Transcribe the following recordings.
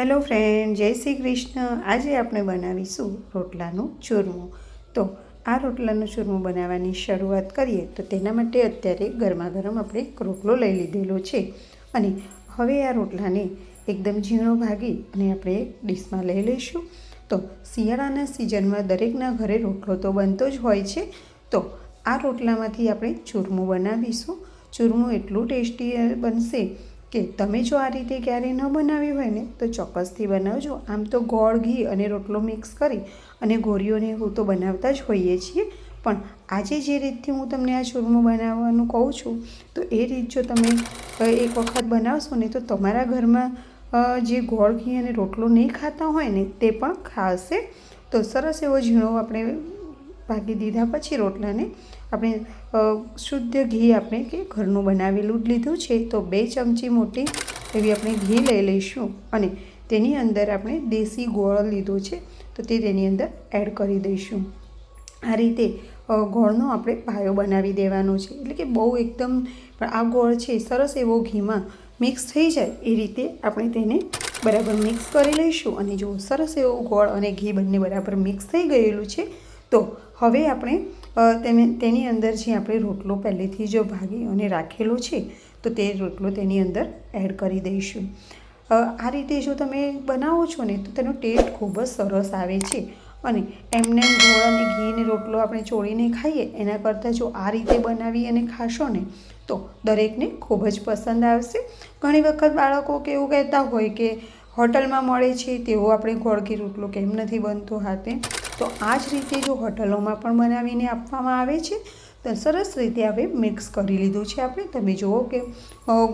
Hello friend જય શ્રી કૃષ્ણ. આજે આપણે બનાવીશું રોટલાનું ચૂરમું. તો આ રોટલાનું ચૂરમું બનાવવાની શરૂઆત કરીએ તો તેના માટે અત્યારે ગરમા ગરમ આપણે એક રોટલો લઈ લીધેલો છે. અને હવે આ રોટલાને એકદમ ઝીણો ભાગી અને આપણે ડીશમાં લઈ લઈશું. તો શિયાળાના સિઝનમાં દરેકના ઘરે રોટલો તો બનતો જ હોય છે. તો આ રોટલામાંથી આપણે ચૂરમું બનાવીશું. ચૂરમું એટલું ટેસ્ટી બનશે કે તમે જો આ રીતે ક્યારેય ન બનાવી હોય ને, તો ચોક્કસથી બનાવજો. આમ તો ગોળ, ઘી અને રોટલો મિક્સ કરી અને ગોરીઓને હું તો બનાવતા જ હોઈએ છીએ. પણ આજે જે રીતથી હું તમને આ ચૂરમું બનાવવાનું કહું છું, તો એ રીત જો તમે એક વખત બનાવશો ને, તો તમારા ઘરમાં જે ગોળ, ઘી અને રોટલો નહીં ખાતા હોય ને, તે પણ ખાશે. તો સરસ એવો ઝીણો આપણે ભાગી દીધા પછી રોટલાને. આપણે શુદ્ધ ઘી આપણે કે ઘરનું બનાવેલું જ લીધું છે, તો બે ચમચી મોટી એવી આપણે ઘી લઈ લઈશું અને તેની અંદર આપણે દેશી ગોળ લીધો છે, તો તે તેની અંદર એડ કરી દઈશું. આ રીતે ગોળનો આપણે પાયો બનાવી દેવાનો છે, એટલે કે બહુ એકદમ, પણ આ ગોળ છે, સરસ એવો ઘીમાં મિક્સ થઈ જાય, એ રીતે આપણે તેને બરાબર મિક્સ કરી લઈશું અને જો સરસ એવો ગોળ અને ઘી બંને બરાબર મિક્સ થઈ ગયેલું છે, તો હવે આપણે તેને તેની અંદર જે આપણે રોટલો પહેલેથી જો ભાગી અને રાખેલો છે, તો તે રોટલો તેની અંદર એડ કરી દઈશું. આ રીતે જો તમે બનાવો છો ને, તો તેનો ટેસ્ટ ખૂબ જ સરસ આવે છે. અને એમને ગોળ અને ઘીને રોટલો આપણે ચોળીને ખાઈએ, એના કરતાં જો આ રીતે બનાવી અને ખાશો ને, તો દરેકને ખૂબ જ પસંદ આવશે. ઘણી વખત બાળકો કેવું કહેતા હોય કે હોટલમાં મળે છે તેવો આપણે ગોળ ઘી રોટલો કેમ નથી બનતો હાથે? તો આ જ રીતે જો હોટલોમાં પણ બનાવીને આપવામાં આવે છે, તો સરસ રીતે હવે મિક્સ કરી લીધું છે આપણે. તમે જુઓ કે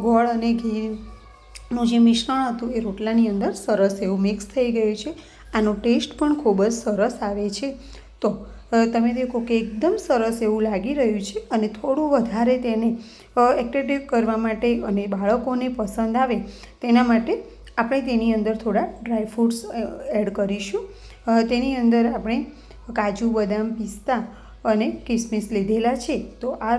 ગોળ અને ઘીનું જે મિશ્રણ હતું, એ રોટલાની અંદર સરસ એવું મિક્સ થઈ ગયું છે. આનો ટેસ્ટ પણ ખૂબ જ સરસ આવે છે. તો તમે દેખો કે એકદમ સરસ એવું લાગી રહ્યું છે અને થોડું વધારે તેને એક્ટિવ કરવા માટે અને બાળકોને પસંદ આવે, તેના માટે આપણે તેની અંદર થોડા ડ્રાય ફ્રૂટ્સ એડ કરીશું. તેની અંદર આપણે કાજુ, બદામ, પિસ્તા અને કિસમિસ લીધેલા છે. તો આ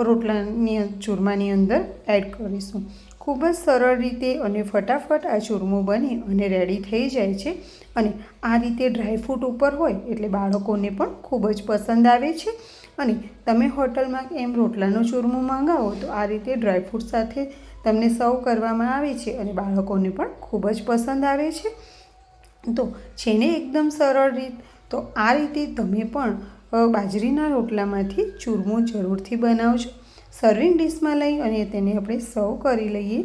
રોટલાની ચૂરમાની અંદર એડ કરીશું. ખૂબ જ સરળ રીતે અને ફટાફટ આ ચૂરમું બને અને રેડી થઈ જાય છે. અને આ રીતે ડ્રાયફ્રૂટ ઉપર હોય એટલે બાળકોને પણ ખૂબ જ પસંદ આવે છે. અને તમે હોટલમાં એમ રોટલાનું ચૂરમું મંગાવો તો આ રીતે ડ્રાયફ્રૂટ સાથે તમને સર્વ કરવામાં આવે છે અને બાળકોને પણ ખૂબ જ પસંદ આવે છે. તો છે ને એકદમ સરળ રીત, તો આ રીતે તમે પણ બાજરીના રોટલામાંથી ચૂરમું જરૂરથી બનાવજો. સર્વિંગ ડિશમાં લઈ અને તેને આપણે સર્વ કરી લઈએ.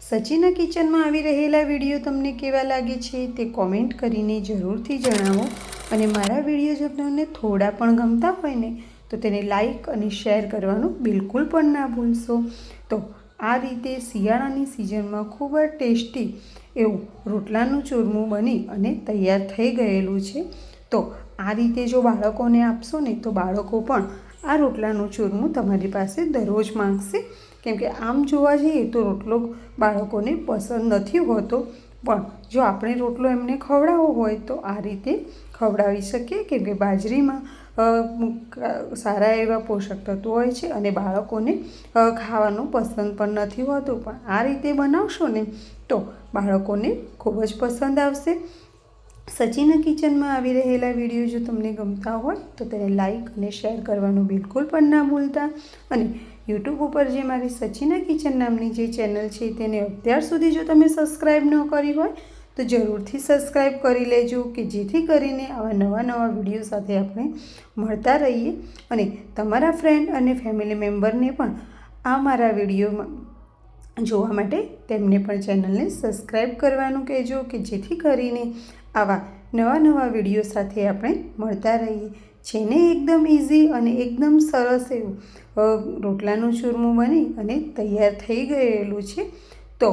સચિના કિચનમાં આવી રહેલા વીડિયો તમને કેવા લાગે છે તે કોમેન્ટ કરીને જરૂરથી જણાવો. અને મારા વીડિયો જો તમને થોડા પણ ગમતા હોય ને તો તેને લાઈક અને શેર કરવાનું બિલકુલ પણ ના ભૂલશો. તો આ રીતે શિયાળાની સિઝનમાં ખૂબ જ ટેસ્ટી એવું રોટલાનું ચૂરમું બની અને તૈયાર થઈ ગયેલું છે. તો આ રીતે જો બાળકોને આપશો ને તો બાળકો પણ આ રોટલાનું ચૂરમું તમારી પાસે દરરોજ માંગશે. કેમ કે આમ જોવા જઈએ તો રોટલો બાળકોને પસંદ નથી હોતો. પણ જો આપણે રોટલો એમને ખવડાવવો હોય તો આ રીતે ખવડાવી શકીએ. કેમ કે બાજરીમાં સારા એવા પોષક તત્વો હોય છે અને બાળકોને ખાવાનું પસંદ પણ નથી હોતું. પણ આ રીતે બનાવશો ને તો બાળકોને ખૂબ જ પસંદ આવશે. સચિના કિચનમાં આવી રહેલા વીડિયો જો તમને ગમતા હોય તો તેને લાઈક અને શેર કરવાનું બિલકુલ પણ ના ભૂલતા. અને યુટ્યુબ ઉપર જે મારી સચિના કિચન નામની જે ચેનલ છે તેને અત્યાર સુધી જો તમે સબસ્ક્રાઈબ ન કરી હોય, તો જરૂરથી સબસ્ક્રાઈબ કરી લેજો કે જેથી કરીને આવા નવા નવા વીડિયો સાથે આપણે મળતા રહીએ અને તમારા ફ્રેન્ડ અને ફેમિલી મેમ્બરને પણ આ મારા વિડીયોમાં જોવા માટે તેમને પણ ચેનલને સબસ્ક્રાઈબ કરવાનું કહેજો કે જેથી કરીને આવા નવા નવા વીડિયો સાથે આપણે મળતા રહીએ. છે ને એકદમ ઇઝી અને એકદમ સરસ એવું. રોટલાનું ચૂરમું બની અને તૈયાર થઈ ગયેલું છે. તો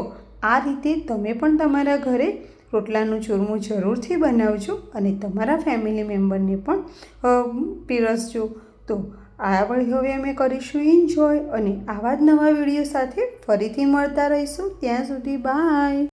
આ રીતે તમે પણ તમારા ઘરે રોટલાનું ચૂરમું જરૂરથી બનાવજો અને તમારા ફેમિલી મેમ્બરને પણ પીરસજો. તો આ વળી હવે અમે કરીશું એન્જોય અને આવા જ નવા વીડિયો સાથે ફરીથી મળતા રહીશું. ત્યાં સુધી બાય